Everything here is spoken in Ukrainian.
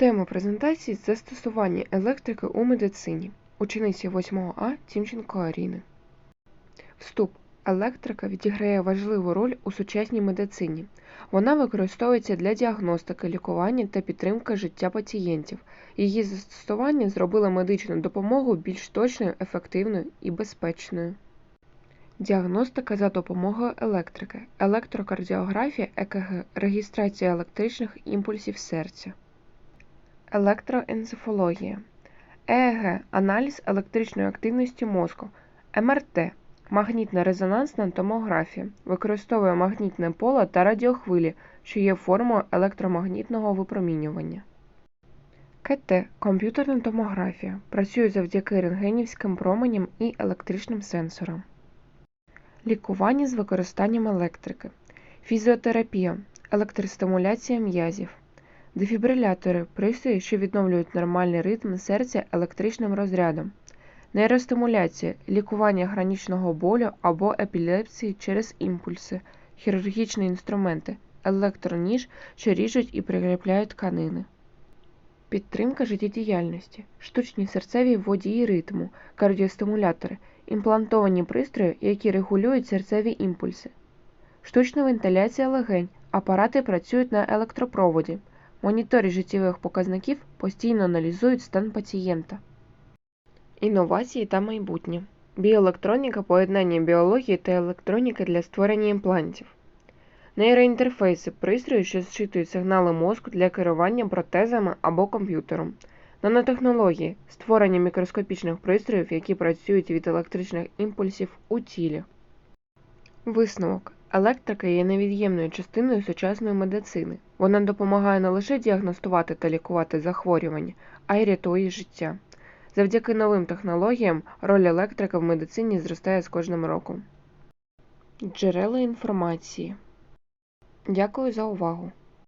Тема презентації застосування електрики у медицині. Учениця 8 А Тімченко Аріни. Вступ. Електрика відіграє важливу роль у сучасній медицині. Вона використовується для діагностики, лікування та підтримки життя пацієнтів. Її застосування зробило медичну допомогу більш точною, ефективною і безпечною. Діагностика за допомогою електрики, електрокардіографія ЕКГ, регістрація електричних імпульсів серця. Електроенцефалогія. ЕЕГ – аналіз електричної активності мозку. МРТ – магнітно-резонансна томографія. Використовує магнітне поле та радіохвилі, що є формою електромагнітного випромінювання. КТ – комп'ютерна томографія. Працює завдяки рентгенівським променям і електричним сенсорам. Лікування з використанням електрики. Фізіотерапія. Електростимуляція м'язів. Дефібрилятори – пристрої, що відновлюють нормальний ритм серця електричним розрядом. Нейростимуляція – лікування хронічного болю або епілепсії через імпульси. Хірургічні інструменти – електроніж, що ріжуть і прикріпляють тканини. Підтримка життєдіяльності. Штучні серцеві водії ритму, кардіостимулятори, імплантовані пристрої, які регулюють серцеві імпульси. Штучна вентиляція легень. Апарати працюють на електропроводі. Монітори життєвих показників постійно аналізують стан пацієнта. Інновації та майбутнє. Біоелектроніка поєднання біології та електроніки для створення імплантів. Нейроінтерфейси пристрої, що зчитують сигнали мозку для керування протезами або комп'ютером. Нанотехнології створення мікроскопічних пристроїв, які працюють від електричних імпульсів у тілі. Висновок. Електрика є невід'ємною частиною сучасної медицини. Вона допомагає не лише діагностувати та лікувати захворювання, а й рятує життя. Завдяки новим технологіям роль електрика в медицині зростає з кожним роком. Джерела інформації. Дякую за увагу!